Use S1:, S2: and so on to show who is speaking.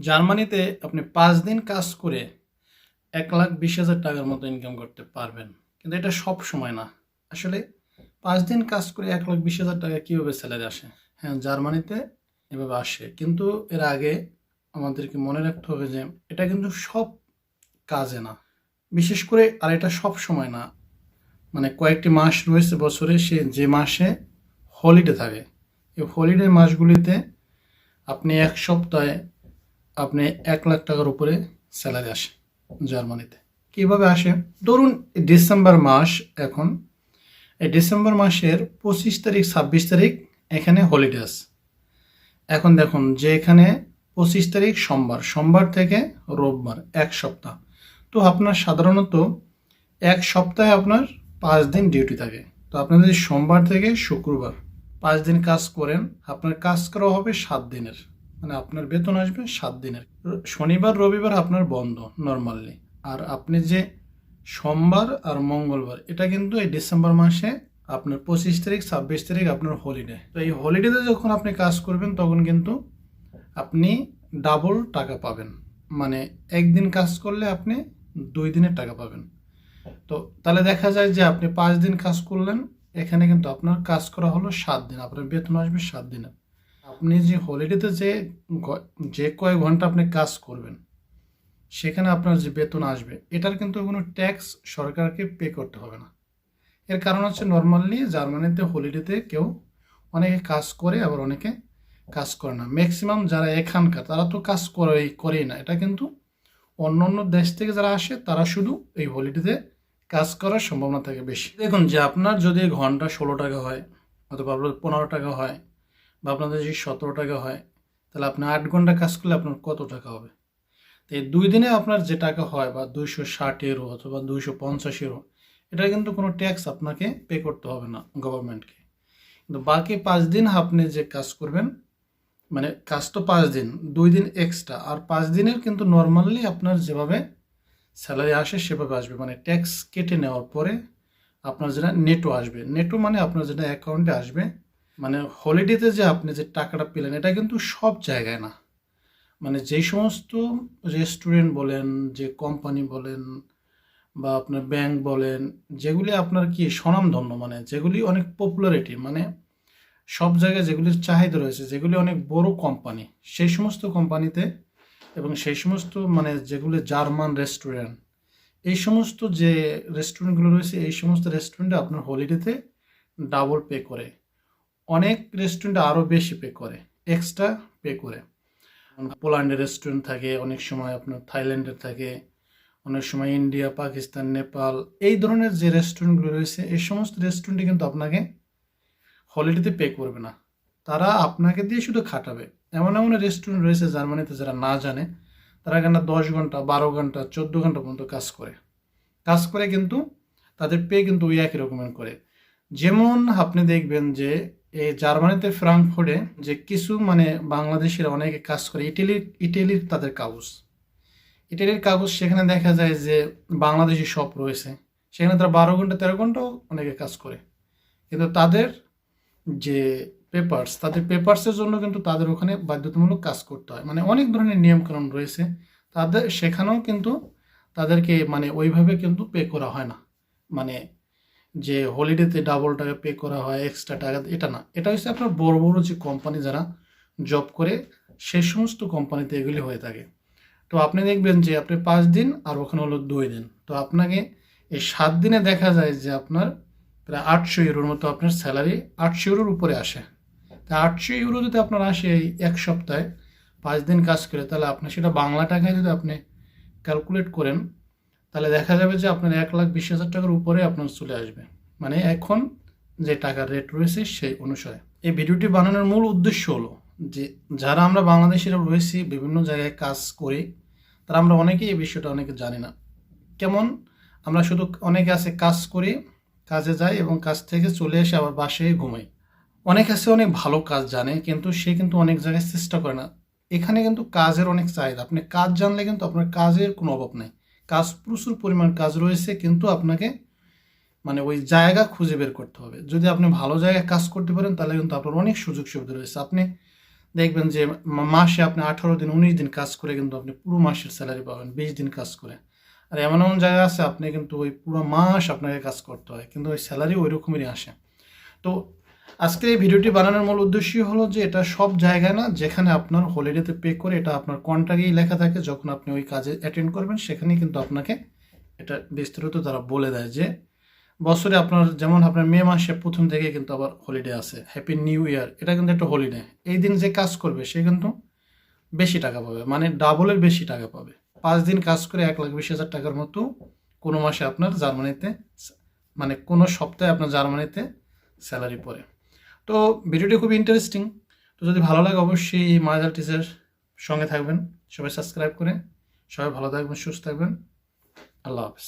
S1: জার্মানিতে আপনি পাঁচ দিন কাজ করে এক লাখ বিশ হাজার টাকার মতো ইনকাম করতে পারবেন। কিন্তু এটা সব সময় না। আসলে পাঁচ দিন কাজ করে এক লাখ বিশ হাজার টাকা কীভাবে স্যালারি আসে? হ্যাঁ জার্মানিতে এভাবে আসে। কিন্তু এর আগে আমাদেরকে মনে রাখতে হবে যে এটা কিন্তু সব কাজে না। বিশেষ করে, আর এটা সব সময় না। মানে কয়েকটি মাস রয়েছে বছরে, সে যে মাসে হলিডে থাকে। এই হলিডে মাসগুলিতে আপনি এক সপ্তাহে আপনি এক লাখ টাকার উপরে স্যালারি আসে জার্মানিতে। কীভাবে আসে? ধরুন, ডিসেম্বর মাস এখন। এই ডিসেম্বর মাসের পঁচিশ তারিখ, ছাব্বিশ তারিখ এখানে হলিডে এখন দেখুন, যে এখানে পঁচিশ তারিখ সোমবার সোমবার থেকে রোববার, এক সপ্তাহ। তো আপনার সাধারণত এক সপ্তাহে আপনার পাঁচ দিন ডিউটি থাকে। তো আপনার যদি সোমবার থেকে শুক্রবার পাঁচ দিন কাজ করেন, আপনার কাজ করা হবে সাত দিনের। মানে আপনার বেতন আসবে সাত দিনের। শনিবার, রবিবার আপনার বন্ধ নর্মালি আর আপনি যে সোমবার আর মঙ্গলবার, এটা কিন্তু এই ডিসেম্বর মাসে আপনার পঁচিশ তারিখ, ছাব্বিশ তারিখ আপনার হলিডে তো এই হলিডেতে যখন আপনি কাজ করবেন, তখন কিন্তু আপনি ডাবল টাকা পাবেন। মানে একদিন কাজ করলে আপনি দুই দিনের টাকা পাবেন। তো তাহলে দেখা যায় যে আপনি পাঁচ দিন কাজ করলেন, এখানে কিন্তু আপনার কাজ করা হলো সাত দিন, আপনার বেতন আসবে সাত দিনের। আপনি যে হলিডেতে যে যে কয় ঘণ্টা আপনি কাজ করবেন, সেখানে আপনার যে বেতন আসবে, এটার কিন্তু কোনো ট্যাক্স সরকারকে পে করতে হবে না। এর কারণ হচ্ছে নর্মালি জার্মানিতে হলিডেতে কেউ অনেকে কাজ করে, আবার অনেকে কাজ করে না। ম্যাক্সিমাম যারা এখানকার, তারা তো কাজ করেই করেই না। এটা কিন্তু অন্য অন্য দেশ থেকে যারা আসে, তারা শুধু এই হলিডেতে কাজ করার সম্ভাবনা থাকে বেশি। দেখুন যে আপনার যদি ঘণ্টা ষোলো টাকা হয়, অথবা আপনার পনেরো টাকা হয় বা আপনাদের যদি সতেরো টাকা হয়, তাহলে আপনি আট ঘণ্টা কাজ করলে আপনার কত টাকা হবে? তো এই দুই দিনে আপনার যে টাকা হয় বা দুইশো ষাট ইউরো অথবা দুইশো পঞ্চাশ ইউরো এটা কিন্তু কোনো ট্যাক্স আপনাকে পে করতে হবে না গভর্নমেন্টকে কিন্তু বাকি পাঁচ দিন আপনি যে কাজ করবেন মানে কাজ তো পাঁচ দিন, দুই দিন এক্সট্রা আর পাঁচ দিনের কিন্তু নর্মালি আপনার যেভাবে স্যালারি আসে সেভাবে আসবে। মানে ট্যাক্স কেটে নেওয়ার পরে আপনার যেটা নেটো আসবে। নেটো মানে আপনার যেটা অ্যাকাউন্টে আসবে মানে হলিডেতে যে আপনি যে টাকাটা পেলেন, এটা কিন্তু সব জায়গায় না। মানে যেই সমস্ত রেস্টুরেন্ট বলেন, যে কোম্পানি বলেন বা আপনার ব্যাংক বলেন, যেগুলি আপনার কি স্বনামধন্য মানে যেগুলি অনেক পপুলারিটি মানে সব জায়গায় যেগুলির চাহিদা রয়েছে, যেগুলি অনেক বড় কোম্পানি সেই সমস্ত কোম্পানিতে এবং সেই সমস্ত মানে যেগুলি জার্মান রেস্টুরেন্ট এই সমস্ত যে রেস্টুরেন্টগুলো রয়েছে, এই সমস্ত রেস্টুরেন্টে আপনার হলিডেতে ডাবল পে করে। অনেক রেস্টুরেন্টে আরও বেশি পে করে এক্সট্রা পে করে। পোল্যান্ডের রেস্টুরেন্ট থাকে, অনেক সময় আপনার থাইল্যান্ডের থাকে, অনেক সময় ইন্ডিয়া পাকিস্তান নেপাল এই ধরনের যে রেস্টুরেন্টগুলো রয়েছে, এই সমস্ত রেস্টুরেন্টে কিন্তু আপনাকে হলিডেতে পে করবে না। তারা আপনাকে দিয়ে শুধু খাটাবে। এমন এমন রেস্টুরেন্ট রয়েছে জার্মানিতে যারা না জানে, তারা এখানে দশ ঘণ্টা, বারো ঘণ্টা, চোদ্দ ঘণ্টা পর্যন্ত কাজ করে। কাজ করে কিন্তু তাদের পে কিন্তু ওই একই রকমের করে। যেমন আপনি দেখবেন যে এই জার্মানিতে ফ্রাঙ্কফুর্টে যে কিছু মানে বাংলাদেশিরা অনেকে কাজ করে ইটালির ইটালির তাদের কাগজ। ইটালির কাগজ সেখানে দেখা যায় যে বাংলাদেশি শপ রয়েছে। সেখানে তারা বারো ঘণ্টা, তেরো ঘন্টাও অনেকে কাজ করে। কিন্তু তাদের যে পেপার্স তাদের পেপার্সের জন্য কিন্তু তাদের ওখানে বাধ্যতামূলক কাজ করতে হয়। মানে অনেক ধরনের নিয়মকানুন রয়েছে। তাদের, সেখানেও কিন্তু তাদেরকে মানে ওইভাবে কিন্তু পে করা হয় না। মানে যে হলিডেতে ডাবল টাকা পে করা হয় এক্সট্রা টাকা, এটা না। এটা হচ্ছে আপনার বড় বড় যে কোম্পানি যারা জব করে সেই সমস্ত কোম্পানিতে এগুলি হয়ে থাকে। তো আপনি দেখবেন যে আপনি পাঁচ দিন আর ওখানে হলো দুই দিন। তো আপনাকে এই সাত দিনে দেখা যায় যে আপনার প্রায় আটশো ইউরোর মতো আপনার স্যালারি আটশো ইউরোর উপরে আসে। তা আটশো ইউরো যদি আপনার আসে এই এক সপ্তাহে, পাঁচ দিন কাজ করে, তাহলে আপনি সেটা বাংলা টাকায় যদি আপনি ক্যালকুলেট করেন তাহলে দেখা যাবে যে আপনার এক লাখ বিশ হাজার টাকার উপরে আপনার চলে আসবে। মানে এখন যে টাকার রেট রয়েছে সেই অনুসারে। এই ভিডিওটি বানানোর মূল উদ্দেশ্য হলো যে যারা আমরা বাংলাদেশিরা রয়েছি, বিভিন্ন জায়গায় কাজ করি, তারা আমরা অনেকেই এই বিষয়টা অনেকে জানি না। কেমন? আমরা শুধু অনেকে আছে কাজ করি, কাজে যাই এবং কাজ থেকে চলে এসে আবার বাসায় ঘুমাই। অনেক আছে অনেক ভালো কাজ জানে, কিন্তু সে কিন্তু অনেক জায়গায় চেষ্টা করে না। এখানে কিন্তু কাজের অনেক চাহিদা। আপনি কাজ জানলে কিন্তু আপনার কাজের কোনো অভাব নাই। কাজ, প্রচুর পরিমাণ কাজ রয়েছে, কিন্তু আপনাকে মানে ওই জায়গা খুঁজে বের করতে হবে। যদি আপনি ভালো জায়গায় কাজ করতে পারেন, তাহলে কিন্তু আপনার অনেক সুযোগ সুবিধা রয়েছে। আপনি দেখবেন যে মাসে আপনি আঠারো দিন, উনিশ দিন কাজ করে কিন্তু আপনি পুরো মাসের স্যালারি পাবেন, বিশ দিন কাজ করে। আর এমন এমন জায়গা আছে, আপনি কিন্তু ওই পুরো মাস আপনাকে কাজ করতে হয়, কিন্তু ওই স্যালারি ওই রকমেরই আসে। তো আজকে এই ভিডিওটি বানানোর মূল উদ্দেশ্যই হলো যে এটা সব জায়গায় না, যেখানে আপনার হলিডেতে পে করে এটা আপনার কন্ট্রাক্টেই লেখা থাকে, যখন আপনি ওই কাজে অ্যাটেন্ড করবেন, সেখানেই কিন্তু আপনাকে এটা বিস্তারিত তারা বলে দেয় যে বছরে আপনার যেমন আপনার মে মাসে প্রথম থেকে কিন্তু আবার হলিডে আছে হ্যাপি নিউ ইয়ার এটা কিন্তু একটা হলিডে এই দিন যে কাজ করবে, সে কিন্তু বেশি টাকা পাবে মানে ডাবলের বেশি টাকা পাবে। পাঁচ দিন কাজ করে এক লাখ বিশ হাজার টাকার মতো কোনো মাসে আপনার জার্মানিতে মানে কোনো সপ্তাহে আপনার জার্মানিতে স্যালারি পড়ে। তো ভিডিওটি খুব ইন্টারেস্টিং তো যদি ভালো লাগে অবশ্যই এই মাজার টিচার সঙ্গে থাকবেন। সবাই সাবস্ক্রাইব করে, সবাই ভালো থাকবেন, সুস্থ থাকবেন। আল্লাহ হাফেজ।